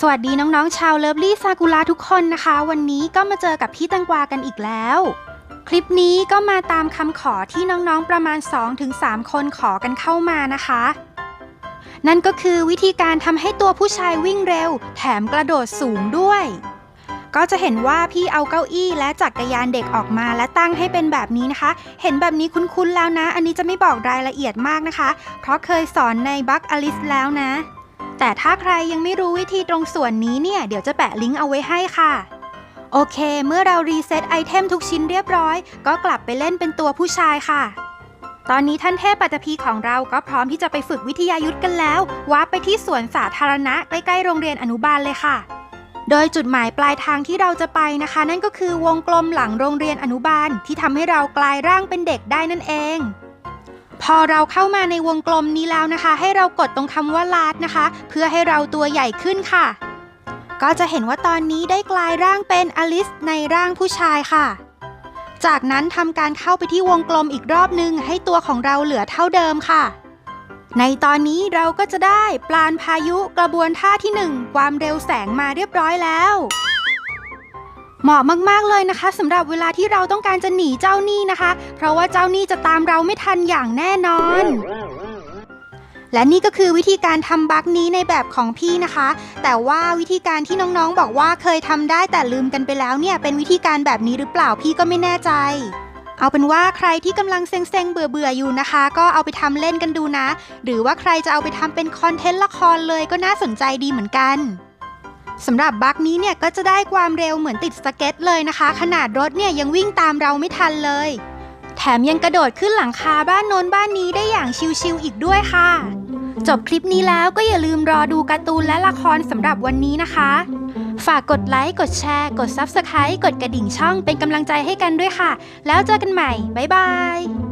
สวัสดีน้องๆ ชาวเลิฟลี่ซากุระทุกคนนะคะ วันนี้ก็มาเจอกับพี่ตังกวากันอีกแล้ว คลิปนี้ก็มาตามคำขอที่น้องๆประมาณ 2-3 คนขอกันเข้ามานะคะ นั่นก็คือวิธีการทำให้ตัวผู้ชายวิ่งเร็ว แถมกระโดดสูงด้วย ก็จะเห็นว่าพี่เอาเก้าอี้และจักรยานเด็กออกมาและตั้งให้เป็นแบบนี้นะคะ เห็นแบบนี้คุ้นๆแล้วนะ อันนี้จะไม่บอกรายละเอียดมากนะคะ เพราะเคยสอนในบัคอลิสแล้วนะ แต่ถ้าใครยังไม่รู้วิธีตรงส่วนนี้เนี่ย เดี๋ยวจะแปะลิงก์เอาไว้ให้ค่ะ โอเค เมื่อเรารีเซ็ตไอเทมทุกชิ้นเรียบร้อย ก็กลับไปเล่นเป็นตัวผู้ชายค่ะ ตอนนี้ท่านเทพปัตภีของเราก็พร้อมที่จะไปฝึกวิทยายุทธกันแล้วว้าร์ปไปที่สวนสาธารณะใกล้ๆโรงเรียนอนุบาลเลยค่ะ โดยจุดหมายปลายทางที่เราจะไปนะคะ นั่นก็คือวงกลมหลังโรงเรียนอนุบาลที่ทำให้เรากลายร่างเป็นเด็กได้นั่นเอง พอเราเข้ามาในวงกลมนี้แล้วนะคะ ให้เรากดตรงคำว่าลาดนะคะ เพื่อให้เราตัวใหญ่ขึ้นค่ะ ก็จะเห็นว่าตอนนี้ได้กลายร่างเป็นอลิสในร่างผู้ชายค่ะ จากนั้นทำการเข้าไปที่วงกลมอีกรอบนึง ให้ตัวของเราเหลือเท่าเดิมค่ะ ในตอนนี้เราก็จะได้ปลานพายุกระบวนท่าที่ 1 ความเร็วแสงมาเรียบร้อยแล้ว เหมาะมากๆเลยนะคะสำหรับเวลาที่เราต้องการจะหนีเจ้าหนี้นะคะ เพราะว่าเจ้าหนี้จะตามเราไม่ทันอย่างแน่นอน และนี่ก็คือวิธีการทำบัคนี้ในแบบของพี่นะคะ แต่ว่าวิธีการที่น้องๆบอกว่าเคยทำได้แต่ลืมกันไปแล้วเนี่ย เป็นวิธีการแบบนี้หรือเปล่าพี่ก็ไม่แน่ใจเอาเป็นว่าใครที่กำลังเซ็งๆ เบื่อๆ อยู่นะคะ ก็เอาไปทำเล่นกันดูนะ หรือว่าใครจะเอาไปทำเป็นคอนเทนต์ละครเลยก็น่าสนใจดีเหมือนกัน สำหรับบัคนี้เนี่ยก็จะได้ความเร็วเหมือนติดสเก็ตเลยนะคะ ขนาดรถเนี่ยยังวิ่งตามเราไม่ทันเลย แถมยังกระโดดขึ้นหลังคาบ้านโน้นบ้านนี้ได้อย่างชิวๆอีกด้วยค่ะ จบคลิปนี้แล้วก็อย่าลืมรอดูการ์ตูนและละครสำหรับวันนี้นะคะ ฝากกดไลค์กดแชร์ กด Subscribe กดกระดิ่งช่องเป็นกำลังใจให้กันด้วยค่ะ แล้วเจอกันใหม่ บ๊ายบาย